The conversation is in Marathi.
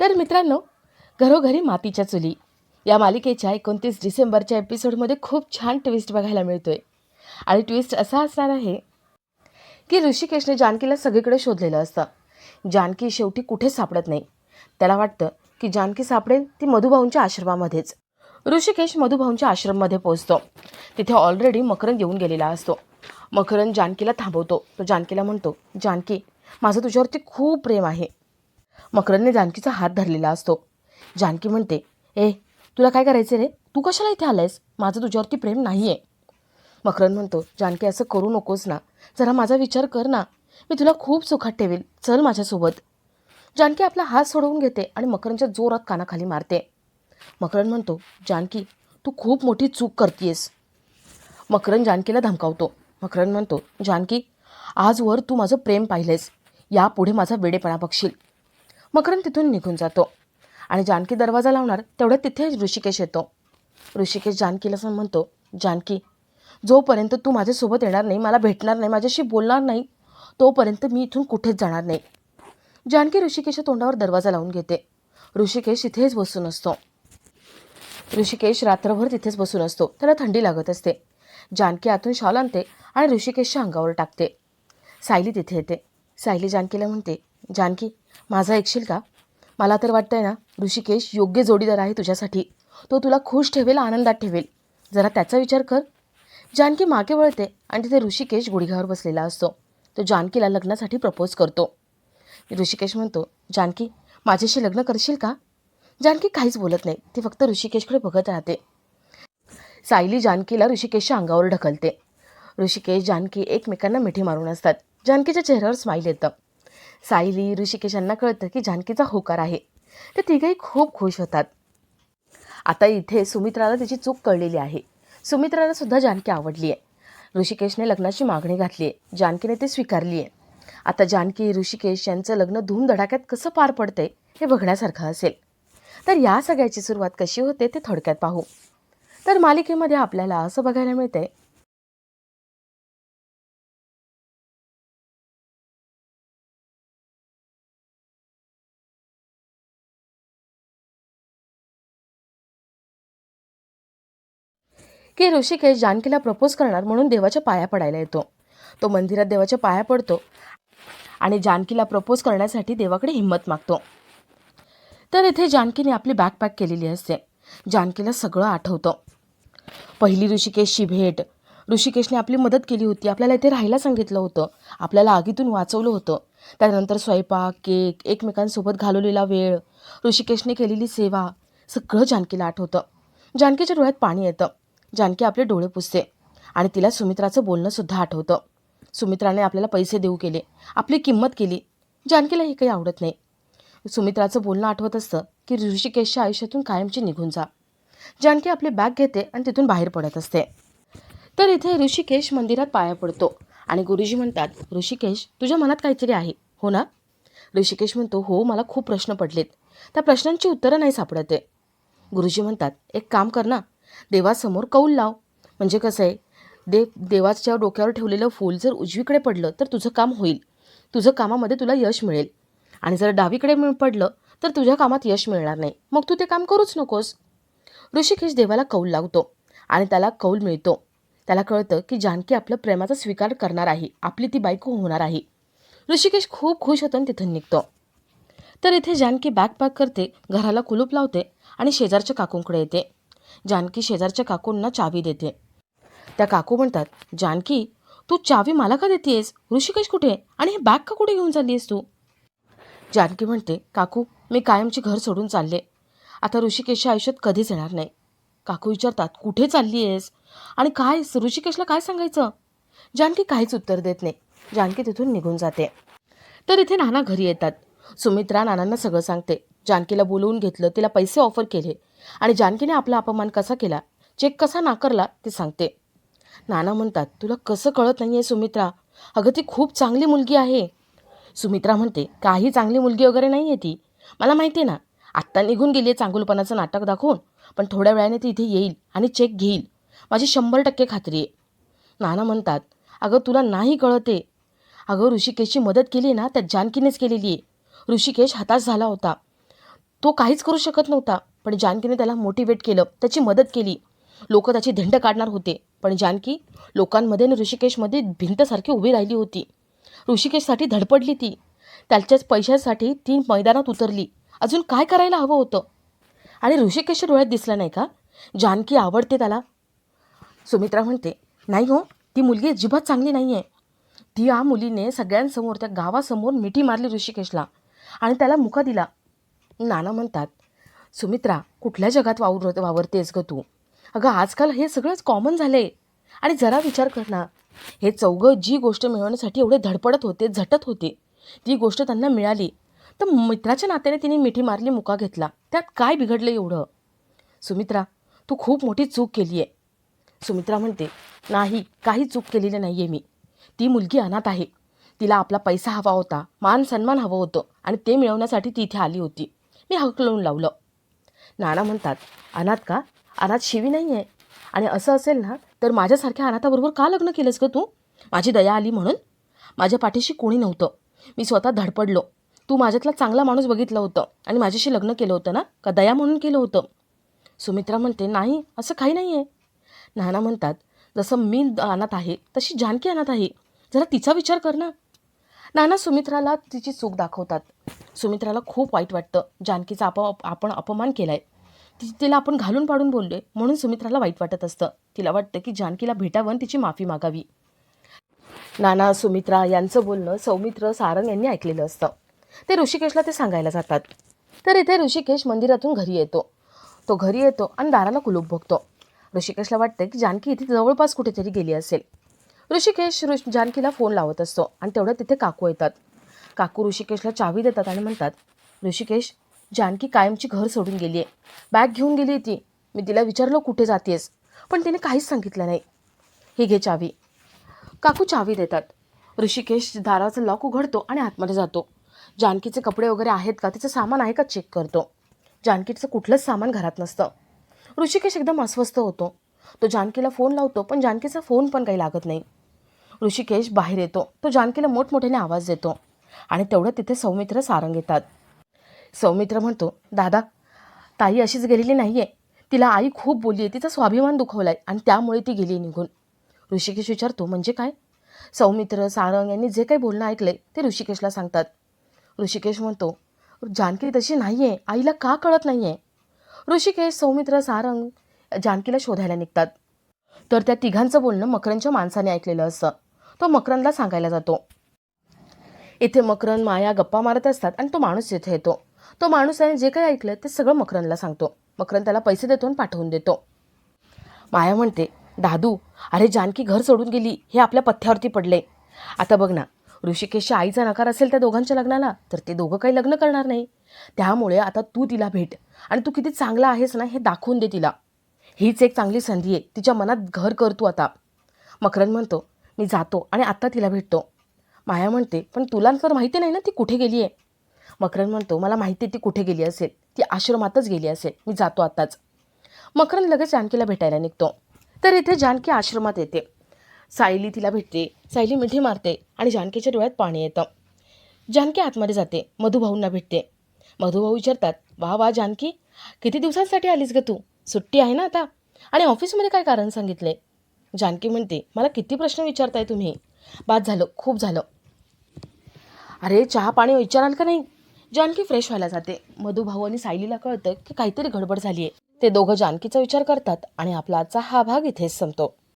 तर मित्रांनो घरोघरी मातीच्या चुली. या मालिकेच्या एकोणतीस डिसेंबरच्या एपिसोडमध्ये खूप छान ट्विस्ट बघायला मिळतोय. आणि ट्विस्ट असा असणार आहे की ऋषिकेशने जानकीला सगळीकडे शोधलेलं असतं. जानकी शेवटी कुठेच सापडत नाही. त्याला वाटतं की जानकी सापडेल ती मधुभाऊंच्या आश्रमामध्येच. ऋषिकेश मधुभाऊंच्या आश्रममध्ये पोहोचतो. तिथे ऑलरेडी मकरंद येऊन गेलेला असतो. मकरंद जानकीला थांबवतो. तो जानकीला म्हणतो जानकी माझं तुझ्यावरती खूप प्रेम आहे. मकरंदने जानकीचा हात धरलेला असतो. जानकी म्हणते ए तुला काय करायचं रे? तू कशाला इथे आलायस? माझं तुझ्यावरती प्रेम नाही आहे मकरंद म्हणतो जानकी असं करू नकोस ना. जरा माझा विचार कर ना. मी तुला खूप सुखात ठेवेल. चल माझ्यासोबत. जानकी आपला हात सोडवून घेते आणि मकरंदच्या जोरात कानाखाली मारते. मकरंद म्हणतो जानकी तू खूप मोठी चूक करतीयस. मकरंद जानकीला धमकावतो. मकरंद म्हणतो जानकी आजवर तू माझं प्रेम पाहिलेस यापुढे माझा वेडेपणा बघशील. मकरंद तिथून निघून जातो. आणि जानकी दरवाजा लावणार तेवढ्यात तिथे ऋषिकेश येतो. ऋषिकेश जानकीला असं म्हणतो जानकी जोपर्यंत तू माझ्यासोबत येणार नाही मला भेटणार नाही माझ्याशी बोलणार नाही तोपर्यंत मी इथून कुठेच जाणार नाही. जानकी ऋषिकेशच्या तोंडावर दरवाजा लावून घेते. ऋषिकेश तिथेच बसून असतो. ऋषिकेश रात्रभर तिथेच बसून असतो. त्याला थंडी लागत असते. जानकी आतून शॉल आणते आणि ऋषिकेशच्या अंगावर टाकते. सायली तिथे येते. सायली जानकीला म्हणते जानकी माझा ऐकशील का? मला तर वाटतंय ना ऋषिकेश योग्य जोडीदार आहे तुझ्यासाठी. तो तुला खुश ठेवेल आनंदात ठेवेल. जरा त्याचा विचार कर. जानकी मागे वळते आणि तिथे ऋषिकेश गुडघ्यावर बसलेला असतो. तो जानकीला लग्नासाठी प्रपोज करतो. ऋषिकेश म्हणतो जानकी माझ्याशी लग्न करशील का? जानकी काहीच बोलत नाही. ती फक्त ऋषिकेशकडे बघत राहते. सायली जानकीला ऋषिकेशच्या अंगावर ढकलते. ऋषिकेश जानकी एकमेकांना मिठी मारून असतात. जानकीच्या चेहऱ्यावर स्माईल येतं. सायली ऋषिकेश यांना कळतं की जानकीचा होकार आहे. ते तिघेही खूप खुश होतात. आता इथे सुमित्राला तिची चूक कळलेली आहे. सुमित्राला सुद्धा जानकी आवडली आहे ऋषिकेशने लग्नाची मागणी घातली आहे जानकीने ती स्वीकारली आहे आता जानकी ऋषिकेश यांचं लग्न धूमधडाक्यात कसं पार पडतंय हे बघण्यासारखं असेल. तर या सगळ्याची सुरुवात कशी होते ते थोडक्यात पाहू. तर मालिकेमध्ये आपल्याला असं बघायला मिळतंय की ऋषिकेश जानकीला प्रपोज करणार म्हणून देवाच्या पाया पडायला येतो. तो मंदिरात देवाच्या पाया पडतो आणि जानकीला प्रपोज करण्यासाठी देवाकडे हिंमत मागतो. तर इथे जानकीने आपली बॅग पॅक केलेली असते. जानकीला सगळं आठवतं. पहिली ऋषिकेशची भेट. ऋषिकेशने आपली मदत केली होती. आपल्याला इथे राहायला सांगितलं होतं. आपल्याला आगीतून वाचवलं होतं. त्यानंतर स्वयंपाक केक एकमेकांसोबत घालवलेला वेळ ऋषिकेशने केलेली सेवा सगळं जानकीला आठवतं. जानकीच्या डोळ्यात पाणी येतं. जानकी आपले डोळे पुसते. आणि तिला सुमित्राचं बोलणंसुद्धा आठवतं. सुमित्राने आपल्याला पैसे देऊ केले. आपली किंमत केली. जानकीला हे काही आवडत नाही. सुमित्राचं बोलणं आठवत असतं की ऋषिकेशच्या आयुष्यातून कायमची निघून जा. जानकी आपली बॅग घेते आणि तिथून बाहेर पडत असते. तर इथे ऋषिकेश मंदिरात पाया पडतो. आणि गुरुजी म्हणतात ऋषिकेश तुझ्या मनात काहीतरी आहे. हो ना? ऋषिकेश म्हणतो हो मला खूप प्रश्न पडलेत. त्या प्रश्नांची उत्तरं नाही सापडत आहे. गुरुजी म्हणतात एक काम कर ना. देवासमोर कौल लाव. म्हणजे कसं आहे देव देवाच्या डोक्यावर ठेवलेलं फूल जर उजवीकडे पडलं तर तुझं काम होईल. तुझं कामामध्ये तुला यश मिळेल. आणि जर डावीकडे पडलं तर तुझ्या कामात यश मिळणार नाही. मग तू ते काम करूच नकोस. ऋषिकेश देवाला कौल लावतो आणि त्याला कौल मिळतो. त्याला कळतं की जानकी आपलं प्रेमाचा स्वीकार करणार आहे. आपली ती बायको होणार आहे. ऋषिकेश खूप खुश होतो आणि तिथून निघतो. तर इथे जानकी बॅग पॅक करते घराला कुलूप लावते आणि शेजारच्या काकूंकडे येते. जानकी शेजारच्या काकूंना चावी देते. त्या काकू म्हणतात जानकी तू चावी मला का देतेस? ऋषिकेश कुठे? आणि हे बॅग का कुठे घेऊन चालली आहेस तू? जानकी म्हणते काकू मी कायमची घर सोडून चालले. आता ऋषिकेशच्या आयुष्यात कधीच येणार नाही. काकू विचारतात कुठे चालली आहेस आणि काय ऋषिकेशला काय सांगायचं? जानकी काहीच उत्तर देत नाही. जानकी तिथून निघून जाते. तर इथे नाना घरी येतात. सुमित्रा नानांना सगळं सांगते. जानकीला बोलवून घेतलं तिला पैसे ऑफर केले. आणि जानकीने आपला अपमान कसा केला चेक कसा नाकारला ते सांगते. नाना म्हणतात तुला कसं कळत नाही आहे सुमित्रा? अगं ती खूप चांगली मुलगी आहे. सुमित्रा म्हणते काही चांगली मुलगी वगैरे नाही आहे ती. मला माहिती आहे ना आत्ता निघून गेली आहे चांगुलपणाचं नाटक दाखवून पण थोड्या वेळाने ती इथे येईल आणि चेक घेईल. माझी शंभर टक्के खात्री आहे. नाना म्हणतात अगं तुला नाही कळते. अगं ऋषिकेशची मदत केली ना त्या जानकीनेच केलेली आहे ऋषिकेश हताश झाला होता. तो काहीच करू शकत नव्हता. पण जानकीने त्याला मोटिवेट केलं त्याची मदत केली. लोक त्याची धिंड काढणार होते पण जानकी लोकांमध्ये आणि ऋषिकेशमध्ये भिंतसारखी उभी राहिली होती. ऋषिकेशसाठी धडपडली ती. त्याच्याच पैशासाठी ती मैदानात उतरली. अजून काय करायला हवं होतं? आणि ऋषिकेशच्या डोळ्यात दिसलं नाही का? जानकी आवडते त्याला. सुमित्रा म्हणते नाही हो ती मुलगी अजिबात चांगली नाही आहे ती या मुलीने सगळ्यांसमोर त्या गावासमोर मिठी मारली ऋषिकेशला आणि त्याला मुका दिला. नाना म्हणतात सुमित्रा कुठल्या जगात वावर वावरतेस ग तू? अगं आजकाल हे सगळंच कॉमन झालं आहे आणि जरा विचार कर ना. हे चौघं जी गोष्ट मिळवण्यासाठी एवढे धडपडत होते झटत होते. ती गोष्ट त्यांना मिळाली तर मित्राच्या नात्याने तिने मिठी मारली मुका घेतला. त्यात काय बिघडलं एवढं? सुमित्रा तू खूप मोठी चूक केली आहे सुमित्रा म्हणते नाही काही चूक केलेली नाही आहे मी. ती मुलगी अनाथ आहे. तिला आपला पैसा हवा होता मान सन्मान हवं होतं आणि ते मिळवण्यासाठी ती इथे आली होती. मी हकलवून लावलं. नाना म्हणतात अनाथ का? अनाथ शिवी नाही आहे आणि असं असेल ना तर माझ्यासारख्या अनाथाबरोबर का लग्न केलंस ग तू? माझी दया आली म्हणून? माझ्या पाठीशी कोणी नव्हतं. मी स्वतः धडपडलो. तू माझ्यातला चांगला माणूस बघितलं होतं आणि माझ्याशी लग्न केलं होतं ना? का दया म्हणून केलं होतं? सुमित्रा म्हणते नाही असं काही नाही आहे नाना म्हणतात जसं मी अनाथ आहे तशी जानकी अनाथ आहे. जरा तिचा विचार कर ना. नाना सुमित्राला तिची चूक दाखवतात. सुमित्राला खूप वाईट वाटतं. जानकीचा आप आपण अपमान केला आहे ती तिला आपण घालून पाडून बोललो आहे म्हणून सुमित्राला वाईट वाटत असतं. तिला वाटतं की जानकीला भेटावं आणि तिची माफी मागावी. नाना सुमित्रा यांचं बोलणं सौमित्र सारंग यांनी ऐकलेलं असतं. ते ऋषिकेशला ते सांगायला जातात. तर इथे ऋषिकेश मंदिरातून घरी येतो. तो घरी येतो आणि दाराला कुलूप भोगतो ऋषिकेशला वाटतं की जानकी इथे जवळपास कुठेतरी गेली असेल. ऋषिकेश ऋष जानकीला फोन लावत असतो आणि तेवढं तिथे काकू येतात. काकू ऋषिकेशला चावी देतात आणि म्हणतात ऋषिकेश जानकी कायमची घर सोडून गेली आहे बॅग घेऊन गेली ती मी तिला विचारलं कुठे जातेस? पण तिने काहीच सांगितलं नाही. ही घे चावी. काकू चावी देतात. ऋषिकेश दाराचं लॉक उघडतो आणि आतमध्ये जातो. जानकीचे कपडे वगैरे आहेत का? तिचं सामान आहे का? चेक करतो. जानकीचं कुठलंच सामान घरात नसतं. ऋषिकेश एकदम अस्वस्थ होतो. तो जानकीला फोन लावतो पण जानकीचा फोन पण काही लागत नाही. ऋषिकेश बाहेर येतो. तो जानकीला मोठमोठ्याने आवाज देतो आणि तेवढं तिथे सौमित्र सारंग येतात. सौमित्र म्हणतो दादा ताई अशीच गेलेली नाही आहे तिला आई खूप बोलली आहे तिचा स्वाभिमान दुखवला आहे आणि त्यामुळे ती गेली निघून. ऋषिकेश विचारतो म्हणजे काय? सौमित्र सारंग यांनी जे काही बोलणं ऐकलंय ते ऋषिकेशला सांगतात. ऋषिकेश म्हणतो जानकी तशी नाही आहे आईला का कळत नाही आहे ऋषिकेश सौमित्र सारंग जानकीला शोधायला निघतात. तर त्या तिघांचं बोलणं मकरांच्या माणसाने ऐकलेलं असतं तो मकरनला सांगायला जातो. इथे मकरन माया गप्पा मारत असतात आणि तो माणूस तिथे येतो. तो माणूस त्याने जे काही ऐकलं ते सगळं मकरनला सांगतो. मकरन त्याला पैसे देतो आणि पाठवून देतो. माया म्हणते दादू अरे जानकी घर सोडून गेली हे आपल्या पथ्यावरती पडले. आता बघ ना ऋषिकेशच्या आईचा नकार असेल त्या दोघांच्या लग्नाला तर ते दोघं काही लग्न करणार नाही. त्यामुळे आता तू तिला भेट आणि तू किती चांगला आहेस ना हे दाखवून दे तिला. हीच एक चांगली संधी आहे. तिच्या मनात घर कर तू आता. मकरन म्हणतो मी जातो आणि आत्ता तिला भेटतो. माया म्हणते पण तुला तर माहिती नाही ना ती कुठे गेली आहे? मकरन म्हणतो मला माहिती आहे ती कुठे गेली असेल. ती आश्रमातच गेली असेल. मी जातो आत्ताच. मकरन लगेच जानकीला भेटायला निघतो. तर इथे जानकी आश्रमात येते. सायली तिला भेटते. सायली मिठी मारते आणि जानकीच्या डोळ्यात पाणी येतं. जानकी आतमध्ये जाते. मधुभाऊंना भेटते. मधुभाऊ विचारतात वा वा जानकी किती दिवसांसाठी आलीस ग तू? सुट्टी आहे ना आता? आणि ऑफिसमध्ये काय कारण सांगितले जानकी म्हणते मला किती प्रश्न विचारताय तुम्ही? बाद झालं खूप झालं. अरे चहा पाणी विचाराल का नाही? जानकी फ्रेश व्हायला जाते. मधुभाऊ आणि सायलीला कळतं की काहीतरी गडबड झाली आहे ते दोघं जानकीचा विचार करतात आणि आपला आजचा हा भाग इथेच संपतो.